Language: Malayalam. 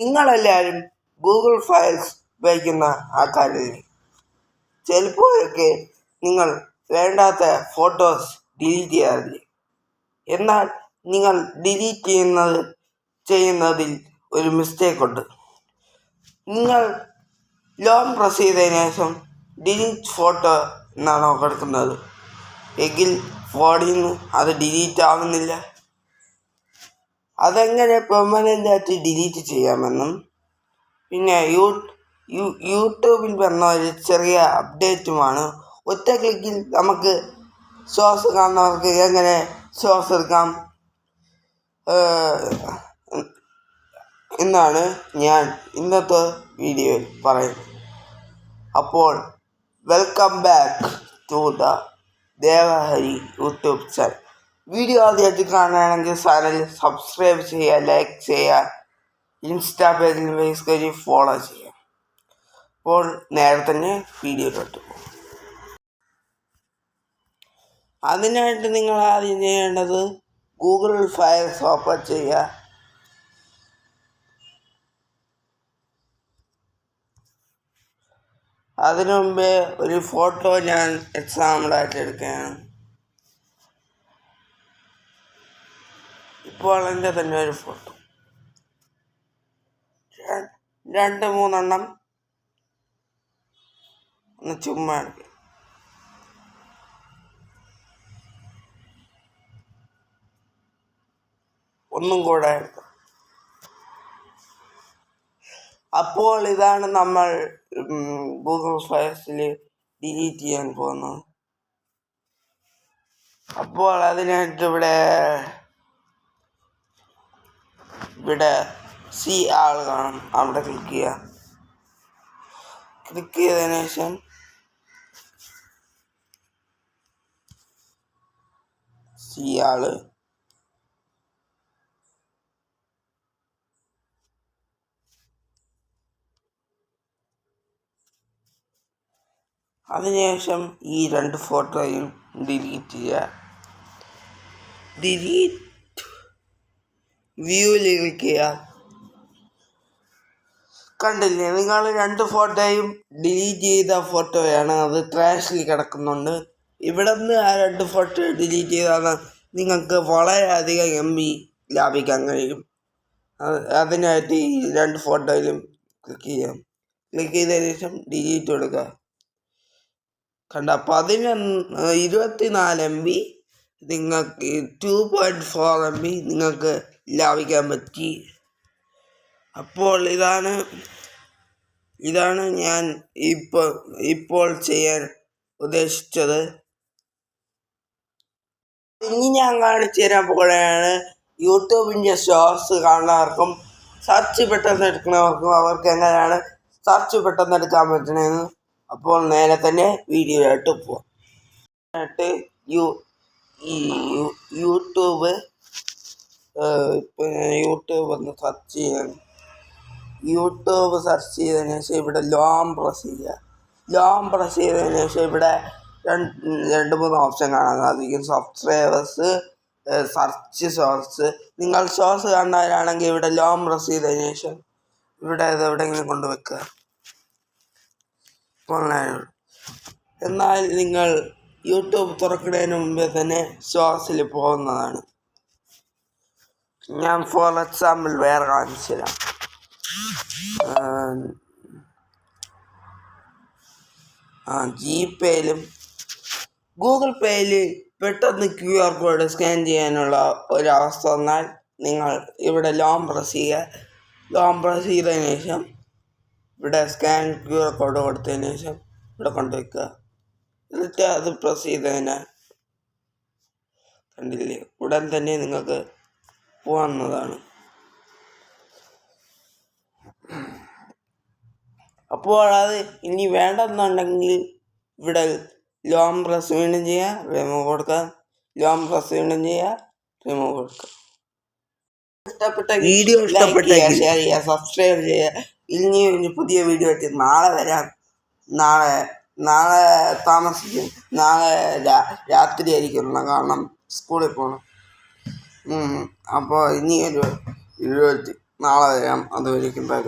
നിങ്ങളെല്ലാവരും ഗൂഗിൾ ഫയൽസ് ഉപയോഗിക്കുന്ന ആൾക്കാരല്ലേ ചിലപ്പോഴൊക്കെ നിങ്ങൾ വേണ്ടാത്ത ഫോട്ടോസ് ഡിലീറ്റ് ചെയ്യാറില്ലേ? എന്നാൽ നിങ്ങൾ ഡിലീറ്റ് ചെയ്യുന്നത് ചെയ്യുന്നതിൽ ഒരു മിസ്റ്റേക്ക് ഉണ്ട് നിങ്ങൾ ലോൺ പ്രസ് ചെയ്തതിന് ശേഷം ഡിലീറ്റ് ഫോട്ടോ എന്നാണോ കിടക്കുന്നത്? എങ്കിൽ ഫോണിൽ നിന്ന് അത് ഡിലീറ്റ് ആവുന്നില്ല. അതെങ്ങനെ പെർമനന്റ് ആയിട്ട് ഡിലീറ്റ് ചെയ്യാമെന്നും പിന്നെ യൂ യൂട്യൂബിൽ വന്ന ഒരു ചെറിയ അപ്ഡേറ്റുമാണ് ഒറ്റ ക്ലിക്കിൽ നമുക്ക് ശ്വാസം കാണുന്നവർക്ക് എങ്ങനെ ശ്വാസം എടുക്കാം? എന്നാണ് ഞാൻ ഇന്നത്തെ വീഡിയോയിൽ പറയുന്നത്. അപ്പോൾ welcome back to the Devahari YouTube channel video ആദ്യമായിട്ട് കാണുകയാണെങ്കിൽ ചാനൽ സബ്സ്ക്രൈബ് ചെയ്യുക ലൈക്ക് ചെയ്യുക ഇൻസ്റ്റാ പേജിൽ ഫേസ്ബുക്കിൽ ഫോളോ ചെയ്യുക. അപ്പോൾ നേരെ തന്നെ വീഡിയോയിലോട്ട് പോകും. അതിനായിട്ട് നിങ്ങൾ ആദ്യം ചെയ്യേണ്ടത് ഗൂഗിൾ ഫയൽസ് ഓപ്പൺ ചെയ്യുക. അതിനു മുമ്പേ ഒരു ഫോട്ടോ ഞാൻ എക്സാമ്പിളായിട്ട് എടുക്കുകയാണ്. ഇപ്പോൾ എന്റെ തന്നെ ഒരു ഫോട്ടോ രണ്ട് മൂന്നെണ്ണം ഒന്ന് ചുമ്മാ ഒന്നും കൂടെ അപ്പോൾ ഇതാണ് നമ്മൾ ഗൂഗിൾ ഫയസിൽ ഡിലീറ്റ് ചെയ്യാൻ പോകുന്നത്. അപ്പോൾ അതിനായിട്ട് ഇവിടെ ഇവിടെ സി ആൾ കാണും. അവിടെ ക്ലിക്ക് ചെയ്യുക ക്ലിക്ക് ചെയ്തതിന് ശേഷം സി ആൾ അതിനുശേഷം ഈ രണ്ട് ഫോട്ടോയും ഡിലീറ്റ് ചെയ്യുക ഡിലീറ്റ് ചെയ്യുക കണ്ടില്ലേ? നിങ്ങൾ രണ്ട് ഫോട്ടോയും ഡിലീറ്റ് ചെയ്ത ഫോട്ടോയാണ് അത് ട്രാഷിൽ കിടക്കുന്നുണ്ട്. ഇവിടെ നിന്ന് ആ രണ്ട് ഫോട്ടോ ഡിലീറ്റ് ചെയ്താൽ നിങ്ങൾക്ക് വളരെയധികം എം ബി ലാഭിക്കാൻ കഴിയും. അതിനായിട്ട് ഈ രണ്ട് ഫോട്ടോയിലും ക്ലിക്ക് ചെയ്യാം. ക്ലിക്ക് ചെയ്തതിന് ശേഷം ഡിലീറ്റ് കൊടുക്കുക. കണ്ട? പതിനൊന്ന് ഇരുപത്തി നാല് എം ബി നിങ്ങൾക്ക് two point four M B നിങ്ങൾക്ക് ലാഭിക്കാൻ പറ്റി. അപ്പോൾ ഇതാണ് ഇതാണ് ഞാൻ ഇപ്പോൾ ഇപ്പോൾ ചെയ്യാൻ ഉദ്ദേശിച്ചത്. ഇനി ഞാൻ കാണിച്ചു തരാൻ പോകുകയാണ് യൂട്യൂബിന്റെ ഷോർട്സ് കാണുന്നവർക്കും സെർച്ച് പെട്ടെന്ന് എടുക്കുന്നവർക്കും അവർക്ക് എങ്ങനെയാണ് സെർച്ച് പെട്ടെന്ന് എടുക്കാൻ പറ്റണതെന്ന് അപ്പോൾ നേരെ തന്നെ വീഡിയോയിലോട്ട് പോവാം. എന്നിട്ട് യു യൂട്യൂബ് യൂട്യൂബ് ഒന്ന് സെർച്ച് ചെയ്യാൻ. യൂട്യൂബ് സെർച്ച് ചെയ്തതിന് ശേഷം ഇവിടെ ലോം പ്രസ് ചെയ്യുക. ലോം പ്രസ് ചെയ്തതിന് ശേഷം ഇവിടെ രണ്ട് രണ്ട് മൂന്ന് ഓപ്ഷൻ കാണാൻ സാധിക്കും സബ്സ്ക്രൈബേഴ്സ് സെർച്ച് ഷോർട്സ് നിങ്ങൾ ഷോർട്സ് കാണുന്നവരാണെങ്കിൽ ഇവിടെ ലോം പ്രസ് ചെയ്തതിന് ശേഷം ഇവിടെ ഇത് എവിടെയെങ്കിലും കൊണ്ടുവെക്കുക എന്നാൽ നിങ്ങൾ യൂട്യൂബ് തുറക്കുന്നതിന് മുമ്പേ തന്നെ ഷോർട്സിൽ പോകുന്നതാണ്. ഞാൻ ഫോർ എക്സാമ്പിൾ വേറെ കാണിച്ചു തരാം ആ ജി പേയിലും ഗൂഗിൾ പേയിൽ പെട്ടെന്ന് ക്യു ആർ കോഡ് സ്കാൻ ചെയ്യാനുള്ള ഒരവസ്ഥ വന്നാൽ നിങ്ങൾ ഇവിടെ ലോം പ്രസ് ചെയ്യുക. ലോം പ്രസ് ചെയ്തതിന് ശേഷം ഇവിടെ സ്കാൻ ക്യു ആർ കോഡ് കൊടുത്തതിന് ശേഷം ഇവിടെ കൊണ്ടുവയ്ക്കുക. എന്നിട്ട് അത് പ്രസ് ചെയ്തതിനാൽ കണ്ടില്ലേ? ഉടൻ തന്നെ നിങ്ങൾക്ക് പോകാവുന്നതാണ് അപ്പോൾ അത് ഇനി വേണ്ടെന്നുണ്ടെങ്കിൽ ഇവിടെ ലോം പ്രസ് വീണ്ടും ചെയ്യുക റിമൂവ് കൊടുക്കുക. ലോം പ്രസ് വീണ്ടും ചെയ്യുക റിമൂവ് കൊടുക്കുക. ഇഷ്ടപ്പെട്ട വീഡിയോ ഇഷ്ടപ്പെട്ട ഷെയർ ചെയ്യുക സബ്സ്ക്രൈബ് ചെയ്യുക. ഇനി ഒരു പുതിയ വീഡിയോ എത്തി നാളെ വരാം. നാളെ നാളെ താമസിക്കും. നാളെ രാത്രി ആയിരിക്കും കാരണം സ്കൂളിൽ പോകണം അപ്പോൾ ഇനി ഒരു ഇരുപത്തി നാളെ വരാം അതുവരേക്കും ബൈ